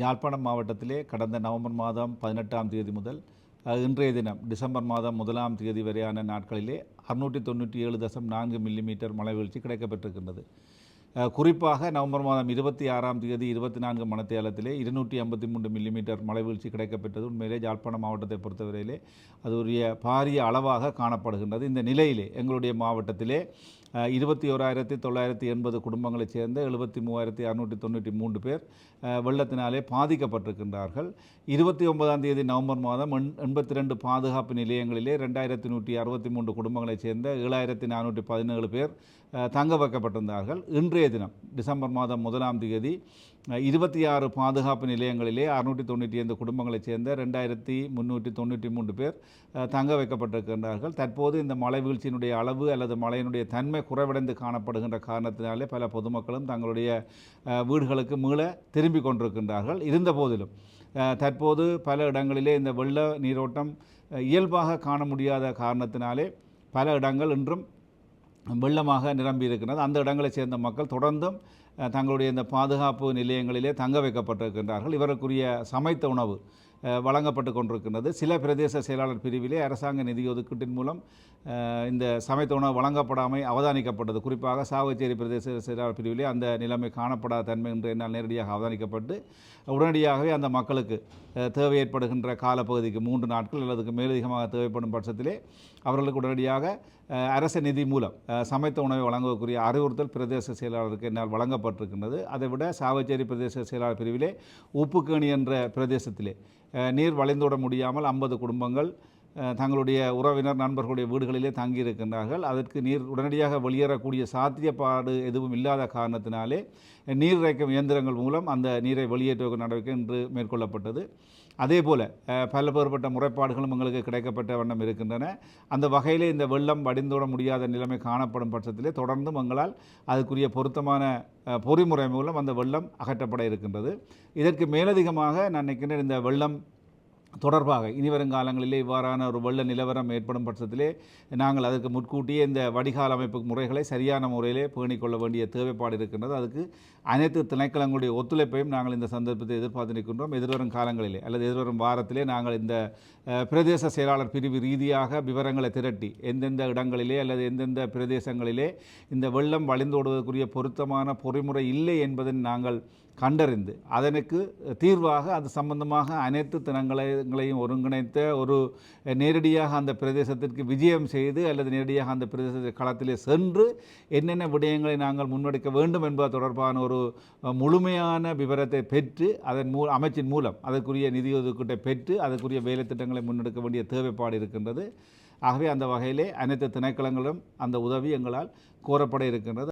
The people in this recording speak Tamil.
யாழ்ப்பாணம் மாவட்டத்திலே கடந்த நவம்பர் மாதம் பதினெட்டாம் தேதி முதல் இன்றைய தினம் டிசம்பர் மாதம் முதலாம் தேதி வரையான நாட்களிலே அறுநூற்றி தொண்ணூற்றி ஏழு தசம் நான்கு மில்லிமீட்டர் மழை வீழ்ச்சி கிடைக்கப்பட்டிருக்கின்றது குறிப்பாக நவம்பர் மாதம் இருபத்தி ஆறாம் தேதி இருபத்தி நான்கு மணத்தியாலத்திலே இருநூற்றி ஐம்பத்தி மூன்று மில்லிமீட்டர் மழை வீழ்ச்சி கிடைக்கப்பெற்றது. உண்மையிலே யாழ்ப்பாணம் மாவட்டத்தை பொறுத்தவரையிலே அது உரிய பாரிய அளவாக காணப்படுகின்றது. இந்த நிலையிலே எங்களுடைய மாவட்டத்திலே இருபத்தி ஓராயிரத்தி தொள்ளாயிரத்தி எண்பது குடும்பங்களைச் சேர்ந்த எழுபத்தி மூவாயிரத்தி அறுநூற்றி தொண்ணூற்றி மூன்று பேர் வெள்ளத்தினாலே பாதிக்கப்பட்டிருக்கின்றார்கள். இருபத்தி ஒன்பதாம் தேதி நவம்பர் மாதம் எண் எண்பத்தி ரெண்டு பாதுகாப்பு நிலையங்களிலே ரெண்டாயிரத்தி நூற்றி அறுபத்தி மூன்று குடும்பங்களைச் சேர்ந்த ஏழாயிரத்தி நானூற்றி பதினேழு பேர் தங்க வைக்கப்பட்டிருந்தார்கள் இன்றைய தினம் டிசம்பர் மாதம் முதலாம் தேதி இருபத்தி ஆறு பாதுகாப்பு நிலையங்களிலே அறுநூற்றி தொண்ணூற்றி ஐந்து குடும்பங்களைச் சேர்ந்த ரெண்டாயிரத்தி முந்நூற்றி தொண்ணூற்றி மூன்று பேர் தங்க வைக்கப்பட்டிருக்கின்றார்கள் தற்போது இந்த மழை வீழ்ச்சியினுடைய அளவு அல்லது மழையினுடைய தன்மை குறைவடைந்து காணப்படுகின்ற காரணத்தினாலே பல பொதுமக்களும் தங்களுடைய வீடுகளுக்கு மீள திரும்பி கொண்டிருக்கின்றார்கள். இருந்த போதிலும் தற்போது பல இடங்களிலே இந்த வெள்ள நீரோட்டம் இயல்பாக காண முடியாத காரணத்தினாலே பல இடங்கள் இன்றும் வெள்ளமாக நிரம்பி இருக்கின்றது. அந்த இடங்களைச் சேர்ந்த மக்கள் தொடர்ந்தும் தங்களுடைய இந்த பாதுகாப்பு நிலையங்களிலே தங்க வைக்கப்பட்டிருக்கின்றார்கள். இவருக்குரிய சமைத்த உணவு வழங்கப்பட்டு கொண்டிருக்கின்றது. சில பிரதேச செயலாளர் பிரிவிலே அரசாங்க நிதி ஒதுக்கீட்டின் மூலம் இந்த சமைத்த உணவு வழங்கப்படாமை அவதானிக்கப்பட்டது. குறிப்பாக சாவச்சேரி பிரதேச செயலாளர் பிரிவிலே அந்த நிலைமை காணப்படாத தன்மை என்று என்னால் நேரடியாக அவதானிக்கப்பட்டு உடனடியாகவே அந்த மக்களுக்கு தேவை ஏற்படுகின்ற காலப்பகுதிக்கு மூன்று நாட்கள் அல்லதுக்கு மேலதிகமாக தேவைப்படும் பட்சத்திலே அவர்களுக்கு உடனடியாக அரச நிதி மூலம் சமைத்த உணவை வழங்கக்கூடிய அறிவுறுத்தல் பிரதேச செயலாளருக்கு என்னால் வழங்கப்பட்டிருக்கின்றது. அதைவிட சாவச்சேரி பிரதேச செயலாளர் பிரிவிலே உப்புக்கேணி என்ற பிரதேசத்திலே நீர் வளைந்துவிட முடியாமல் ஐம்பது குடும்பங்கள் தங்களுடைய உறவினர் நண்பர்களுடைய வீடுகளிலே தங்கியிருக்கின்றார்கள். அதற்கு நீர் உடனடியாக வெளியேறக்கூடிய சாத்தியப்பாடு எதுவும் இல்லாத காரணத்தினாலே நீர் இறைக்கும் இயந்திரங்கள் மூலம் அந்த நீரை வெளியேற்றுவதற்கு நடவடிக்கை இன்று மேற்கொள்ளப்பட்டது. அதே போல் பல்வேறுபட்ட முறைப்பாடுகளும் எங்களுக்கு கிடைக்கப்பட்ட வண்ணம் இருக்கின்றன. அந்த வகையிலே இந்த வெள்ளம் வடிந்தோட முடியாத நிலைமை காணப்படும் பட்சத்திலே தொடர்ந்தும் எங்களால் அதுக்குரிய பொருத்தமான பொறிமுறை மூலம் அந்த வெள்ளம் அகற்றப்பட இருக்கின்றது. இதற்கு மேலதிகமாக நான் நினைக்கின்றேன் இந்த வெள்ளம் தொடர்பாக இனி வரும் காலங்களிலே இவ்வாறான ஒரு வெள்ள நிலவரம் ஏற்படும் பட்சத்திலே நாங்கள் அதற்கு முன்கூட்டியே இந்த வடிகால் அமைப்பு முறைகளை சரியான முறையிலே பேணிக்கொள்ள வேண்டிய தேவைப்பாடு இருக்கின்றது. அதுக்கு அனைத்து திணைக்களங்களுடைய ஒத்துழைப்பையும் நாங்கள் இந்த சந்தர்ப்பத்தை எதிர்பார்த்து நிற்கின்றோம். எதிர்வரும் காலங்களிலே அல்லது எதிர்வரும் வாரத்திலே நாங்கள் இந்த பிரதேச செயலாளர் பிரிவு ரீதியாக விவரங்களை திரட்டி எந்தெந்த இடங்களிலே அல்லது எந்தெந்த பிரதேசங்களிலே இந்த வெள்ளம் வழிந்தோடுவதற்குரிய பொருத்தமான பொறிமுறை இல்லை என்பதை நாங்கள் கண்டறிந்து அதனுக்கு தீர்வாக அது சம்பந்தமாக அனைத்து தினங்களையும் ஒருங்கிணைத்த ஒரு நேரடியாக அந்த பிரதேசத்திற்கு விஜயம் செய்து அல்லது நேரடியாக அந்த பிரதேச களத்திலே சென்று என்னென்ன விடயங்களை நாங்கள் முன்னெடுக்க வேண்டும் என்பது தொடர்பான ஒரு முழுமையான விவரத்தை பெற்று அதன் மூ அமைச்சின் மூலம் அதற்குரிய நிதி ஒதுக்கீட்டை பெற்று அதற்குரிய வேலை திட்டங்களை முன்னெடுக்க வேண்டிய தேவைப்பாடு இருக்கின்றது. ஆகவே அந்த வகையிலே அனைத்து திணைக்களங்களும் அந்த உதவி எங்களால் கோரப்பட இருக்கின்றது.